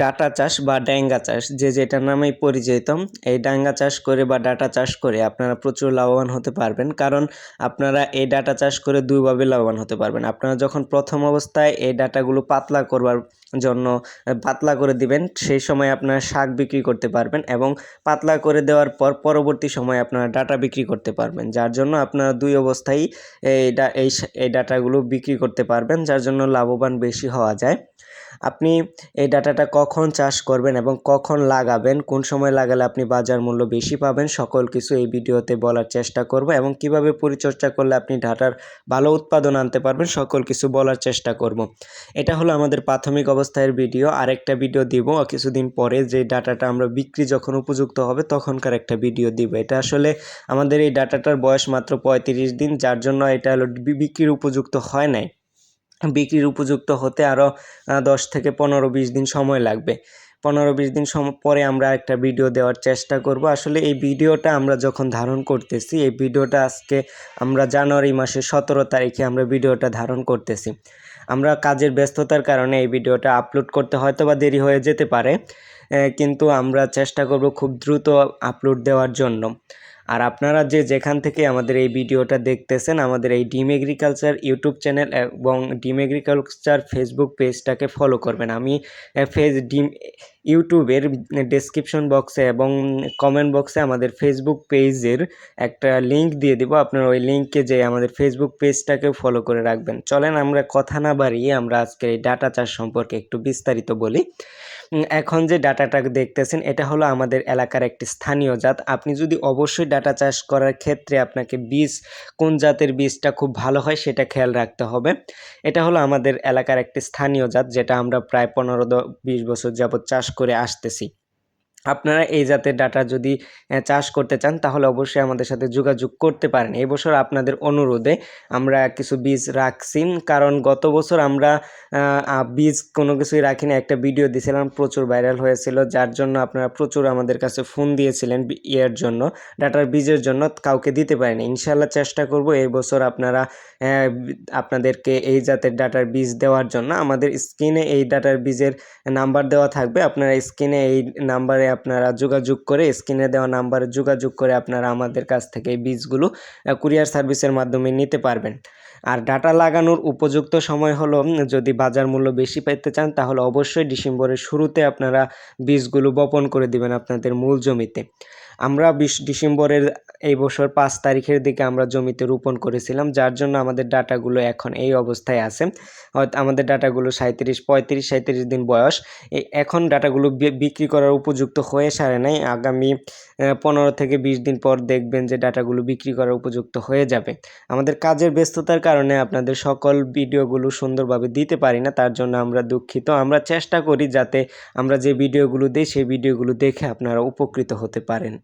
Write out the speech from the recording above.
Data চাষ বা ড্যাঙ্গা চাষ, যে যেটার নামেই পরিচিত, এই ডাঙ্গা চাষ করে বা ডাটা চাষ করে আপনারা প্রচুর লাভবান হতে পারবেন। কারণ আপনারা এই ডাটা চাষ করে দুইভাবে লাভবান হতে পারবেন। আপনারা যখন প্রথম অবস্থায় এই ডাটাগুলো পাতলা করবার জন্য পাতলা করে দিবেন, সেই সময় আপনারা শাক বিক্রি করতে পারবেন এবং পাতলা করে দেওয়ার পর পরবর্তী সময় আপনারা ডাটা বিক্রি করতে পারবেন। যার জন্য আপনারা দুই অবস্থায় এই এই ডাটাগুলো বিক্রি করতে পারবেন, যার জন্য লাভবান বেশি হওয়া যায়। আপনি এই ডাটাটা কখন চাষ করবেন এবং কখন লাগাবেন, কোন সময় লাগালে আপনি বাজার মূল্য বেশি পাবেন, সকল কিছু এই ভিডিওতে বলার চেষ্টা করব এবং কীভাবে পরিচর্যা করলে আপনি ডাটার ভালো উৎপাদন আনতে পারবেন, সকল কিছু বলার চেষ্টা করব। এটা হলো আমাদের প্রাথমিক অবস্থায় ভিডিও। আরেকটা ভিডিও দিব। কিছুদিন পরে যে ডাটাটা আমরা বিক্রি যখন উপযুক্ত হবে, তখনকার একটা ভিডিও দিব। এটা আসলে আমাদের এই ডাটাটার বয়স মাত্র পঁয়ত্রিশ দিন, যার জন্য এটা হলো বিক্রির উপযুক্ত হয় নাই। বিক্রির উপযুক্ত হতে আরও দশ থেকে পনেরো বিশ দিন সময় লাগবে। পনেরো বিশ দিন সম, পরে আমরা একটা ভিডিও দেওয়ার চেষ্টা করব। আসলে এই ভিডিওটা আমরা যখন ধারণ করতেছি, এই ভিডিওটা আজকে আমরা জানুয়ারি মাসের সতেরো তারিখে আমরা ভিডিওটা ধারণ করতেছি। আমরা কাজের ব্যস্ততার কারণে এই ভিডিওটা আপলোড করতে হয়তো বা দেরি হয়ে যেতে পারে কিন্তু আমরা চেষ্টা করব খুব দ্রুত আপলোড দেওয়ার জন্য। আর আপনারা যে যেখান থেকে আমাদের এই ভিডিওটা দেখতেছেন, আমাদের এই ডিম এগ্রিকালচার ইউটিউব চ্যানেল এবং ডিম এগ্রিকালচার ফেসবুক পেজটাকে ফলো করবেন। আমি ফেস ডিম ইউটিউবের ডেসক্রিপশন বক্সে এবং কমেন্ট বক্সে আমাদের ফেসবুক পেজের একটা লিংক দিয়ে দেবো। আপনার ওই লিঙ্কে যে আমাদের ফেসবুক পেজটাকেও ফলো করে রাখবেন। চলেন আমরা কথা না বাড়িয়ে আমরা আজকে এই ডাটা চাষ সম্পর্কে একটু বিস্তারিত বলি। এখন যে ডাটাটা দেখতেছেন, এটা হলো আমাদের এলাকার একটি স্থানীয় জাত। আপনি যদি অবশ্যই ডাটা চাষ করার ক্ষেত্রে আপনাকে বীজ, কোন জাতের বীজটা খুব ভালো হয় সেটা খেয়াল রাখতে হবে। এটা হলো আমাদের এলাকার একটি স্থানীয় জাত, যেটা আমরা প্রায় পনেরো বিশ বছর যাবৎ চাষ করে আসতেছি। আপনারা এই জাতের ডাটা যদি চাষ করতে চান, তাহলে অবশ্যই আমাদের সাথে যোগাযোগ করতে পারেন। এই বছর আপনাদের অনুরোধে আমরা কিছু বীজ রাখছি। কারণ গত বছর আমরা বীজ কোনো কিছুই রাখিনি। একটা ভিডিও দিয়েছিলাম, প্রচুর ভাইরাল হয়েছিল, যার জন্য আপনারা প্রচুর আমাদের কাছে ফোন দিয়েছিলেন ইয়ের জন্য, ডাটার বীজের জন্য, কাউকে দিতে পারেনি। ইনশাল্লাহ চেষ্টা করব এই বছর আপনারা আপনাদেরকে এই জাতের ডাটার বীজ দেওয়ার জন্য। আমাদের স্ক্রিনে এই ডাটার বীজের নাম্বার দেওয়া থাকবে। আপনারা স্ক্রিনে এই নাম্বারে আপনারা যোগাযোগ করে স্ক্রিনে দেওয়া নাম্বারে যোগাযোগ করে আপনারা আমাদের কাছ থেকে এই বীজগুলো কুরিয়ার সার্ভিসের মাধ্যমে নিতে পারবেন। আর ডাটা লাগানোর উপযুক্ত সময় হলো যদি বাজার মূল্য বেশি পাইতে চান, তাহলে অবশ্যই ডিসেম্বরের শুরুতে আপনারা বীজগুলো বপন করে দিবেন আপনাদের মূল জমিতে। আমরা বিশ ডিসেম্বরের এই বছর পাঁচ তারিখের দিকে আমরা জমিতে রোপণ করেছিলাম, যার জন্য আমাদের ডাটাগুলো এখন এই অবস্থায় আছে। হয়তো আমাদের ডাটাগুলো সাঁত্রিশ পঁয়ত্রিশ সাঁত্রিশ দিন বয়স। এখন ডাটাগুলো বিক্রি করার উপযুক্ত হয়ে সারে নাই। আগামী পনেরো থেকে বিশ দিন পর দেখবেন যে ডাটাগুলো বিক্রি করার উপযুক্ত হয়ে যাবে। আমাদের কাজের ব্যস্ততার কারণে আপনাদের সকল ভিডিওগুলো সুন্দরভাবে দিতে পারি না, তার জন্য আমরা দুঃখিত। আমরা চেষ্টা করি যাতে আমরা যে ভিডিওগুলো দিই, সেই ভিডিওগুলো দেখে আপনারা উপকৃত হতে পারেন।